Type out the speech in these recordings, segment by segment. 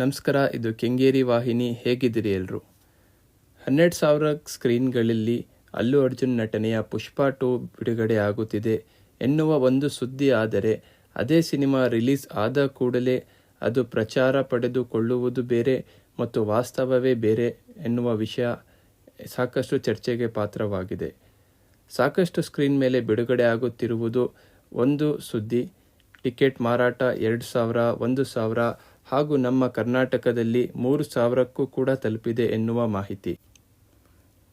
ನಮಸ್ಕಾರ, ಇದು ಕೆಂಗೇರಿ ವಾಹಿನಿ. ಹೇಗಿದ್ದೀರಿ ಎಲ್ಲರೂ ಹನ್ನೆರಡು ಸಾವಿರ ಸ್ಕ್ರೀನ್ಗಳಲ್ಲಿ ಅಲ್ಲು ಅರ್ಜುನ್ ನಟನೆಯ ಪುಷ್ಪ ಟು ಬಿಡುಗಡೆ ಆಗುತ್ತಿದೆ. ಎನ್ನುವ ಒಂದು ಸುದ್ದಿ ಆದರೆ, ಅದೇ ಸಿನಿಮಾ ರಿಲೀಸ್ ಆದ ಕೂಡಲೇ ಅದು ಪ್ರಚಾರ ಪಡೆದುಕೊಳ್ಳುವುದು ಬೇರೆ ಮತ್ತು ವಾಸ್ತವವೇ ಬೇರೆ ಎನ್ನುವ ವಿಷಯ ಸಾಕಷ್ಟು ಚರ್ಚೆಗೆ ಪಾತ್ರವಾಗಿದೆ. ಸಾಕಷ್ಟು ಸ್ಕ್ರೀನ್ ಮೇಲೆ ಬಿಡುಗಡೆ ಆಗುತ್ತಿರುವುದು ಒಂದು ಸುದ್ದಿ. ಟಿಕೆಟ್ ಮಾರಾಟ ಎರಡು ಸಾವಿರ, ಒಂದು ಸಾವಿರ ಹಾಗೂ ನಮ್ಮ ಕರ್ನಾಟಕದಲ್ಲಿ ಮೂರು ಸಾವಿರಕ್ಕೂ ಕೂಡ ತಲುಪಿದೆ ಎನ್ನುವ ಮಾಹಿತಿ.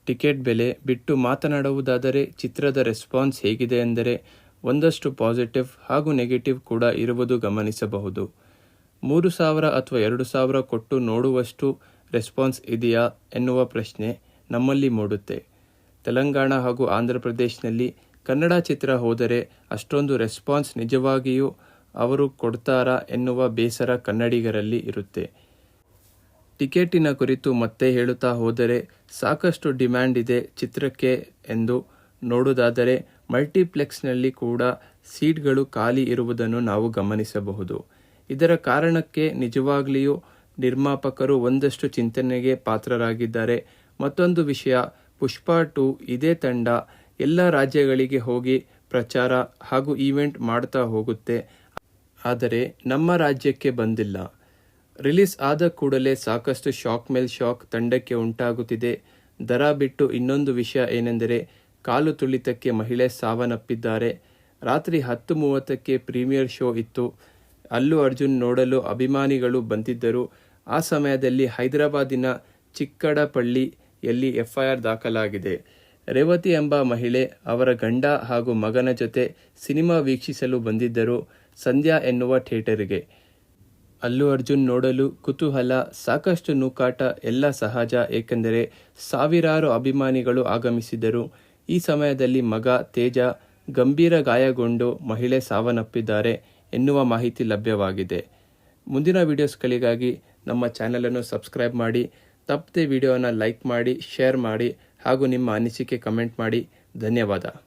ಟಿಕೆಟ್ ಬೆಲೆ ಬಿಟ್ಟು ಮಾತನಾಡುವುದಾದರೆ ಚಿತ್ರದ ರೆಸ್ಪಾನ್ಸ್ ಹೇಗಿದೆ ಎಂದರೆ ಒಂದಷ್ಟು ಪಾಸಿಟಿವ್ ಹಾಗೂ ನೆಗೆಟಿವ್ ಕೂಡ ಇರುವುದು ಗಮನಿಸಬಹುದು. ಮೂರು ಸಾವಿರ ಅಥವಾ ಎರಡು ಸಾವಿರ ಕೊಟ್ಟು ನೋಡುವಷ್ಟು ರೆಸ್ಪಾನ್ಸ್ ಇದೆಯಾ ಎನ್ನುವ ಪ್ರಶ್ನೆ ನಮ್ಮಲ್ಲಿ ಮೂಡುತ್ತೆ. ತೆಲಂಗಾಣ ಹಾಗೂ ಆಂಧ್ರ ಪ್ರದೇಶನಲ್ಲಿ ಕನ್ನಡ ಚಿತ್ರ ಹೋದರೆ ಅಷ್ಟೊಂದು ರೆಸ್ಪಾನ್ಸ್ ನಿಜವಾಗಿಯೂ ಅವರು ಕೊಡ್ತಾರಾ ಎನ್ನುವ ಬೇಸರ ಕನ್ನಡಿಗರಲ್ಲಿ ಇರುತ್ತೆ. ಟಿಕೆಟಿನ ಕುರಿತು ಮತ್ತೆ ಹೇಳುತ್ತಾ ಹೋದರೆ ಸಾಕಷ್ಟು ಡಿಮ್ಯಾಂಡ್ ಇದೆ ಚಿತ್ರಕ್ಕೆ ಎಂದು ನೋಡುವುದಾದರೆ ಮಲ್ಟಿಪ್ಲೆಕ್ಸ್ನಲ್ಲಿ ಕೂಡ ಸೀಟ್ಗಳು ಖಾಲಿ ಇರುವುದನ್ನು ನಾವು ಗಮನಿಸಬಹುದು. ಇದರ ಕಾರಣಕ್ಕೆ ನಿಜವಾಗಲಿಯೂ ನಿರ್ಮಾಪಕರು ಒಂದಷ್ಟು ಚಿಂತನೆಗೆ ಪಾತ್ರರಾಗಿದ್ದಾರೆ. ಮತ್ತೊಂದು ವಿಷಯ, ಪುಷ್ಪಾ ಟು ಇದೇ ತಂಡ ಎಲ್ಲ ರಾಜ್ಯಗಳಿಗೆ ಹೋಗಿ ಪ್ರಚಾರ ಹಾಗೂ ಈವೆಂಟ್ ಮಾಡ್ತಾ ಹೋಗುತ್ತೆ. ಆದರೆ ನಮ್ಮ ರಾಜ್ಯಕ್ಕೆ ಬಂದಿಲ್ಲ. ರಿಲೀಸ್ ಆದ ಕೂಡಲೇ ಸಾಕಷ್ಟು ಶಾಕ್ ಮೇಲ್ ಶಾಕ್ ತಂಡಕ್ಕೆ ಉಂಟಾಗುತ್ತಿದೆ. ದರ ಬಿಟ್ಟು ಇನ್ನೊಂದು ವಿಷಯ ಏನೆಂದರೆ, ಕಾಲು ತುಳಿತಕ್ಕೆ ಮಹಿಳೆ ಸಾವನ್ನಪ್ಪಿದ್ದಾರೆ. ರಾತ್ರಿ ಹತ್ತು ಮೂವತ್ತಕ್ಕೆ ಪ್ರೀಮಿಯರ್ ಶೋ ಇತ್ತು. ಅಲ್ಲು ಅರ್ಜುನ್ ನೋಡಲು ಅಭಿಮಾನಿಗಳು ಬಂದಿದ್ದರು. ಆ ಸಮಯದಲ್ಲಿ ಹೈದರಾಬಾದಿನ ಚಿಕ್ಕಡಪಳ್ಳಿಯಲ್ಲಿ ಎಫ್ಐಆರ್ ದಾಖಲಾಗಿದೆ. ರೇವತಿ ಎಂಬ ಮಹಿಳೆ ಅವರ ಗಂಡ ಹಾಗೂ ಮಗನ ಜೊತೆ ಸಿನಿಮಾ ವೀಕ್ಷಿಸಲು ಬಂದಿದ್ದರು. ಸಂಧ್ಯಾ ಎನ್ನುವ ಥಿಯೇಟರಿಗೆ. ಅಲ್ಲು ಅರ್ಜುನ್ ನೋಡಲು ಕುತೂಹಲ, ಸಾಕಷ್ಟು ನೂಕಾಟ, ಎಲ್ಲ ಸಹಜ, ಏಕೆಂದರೆ ಸಾವಿರಾರು ಅಭಿಮಾನಿಗಳು ಆಗಮಿಸಿದರು ಈ ಸಮಯದಲ್ಲಿ ಮಗ, ತೇಜ, ಗಂಭೀರ ಗಾಯಗೊಂಡು ಮಹಿಳೆ ಸಾವನ್ನಪ್ಪಿದ್ದಾರೆ ಎನ್ನುವ ಮಾಹಿತಿ ಲಭ್ಯವಾಗಿದೆ. ಮುಂದಿನ ವಿಡಿಯೋಸ್ಗಳಿಗಾಗಿ ನಮ್ಮ ಚಾನಲನ್ನು ಸಬ್ಸ್ಕ್ರೈಬ್ ಮಾಡಿ, ತಪ್ಪದೆ ವಿಡಿಯೋನ ಲೈಕ್ ಮಾಡಿ, ಶೇರ್ ಮಾಡಿ ಹಾಗೂ ನಿಮ್ಮ ಅನಿಸಿಕೆ ಕಮೆಂಟ್ ಮಾಡಿ. ಧನ್ಯವಾದ.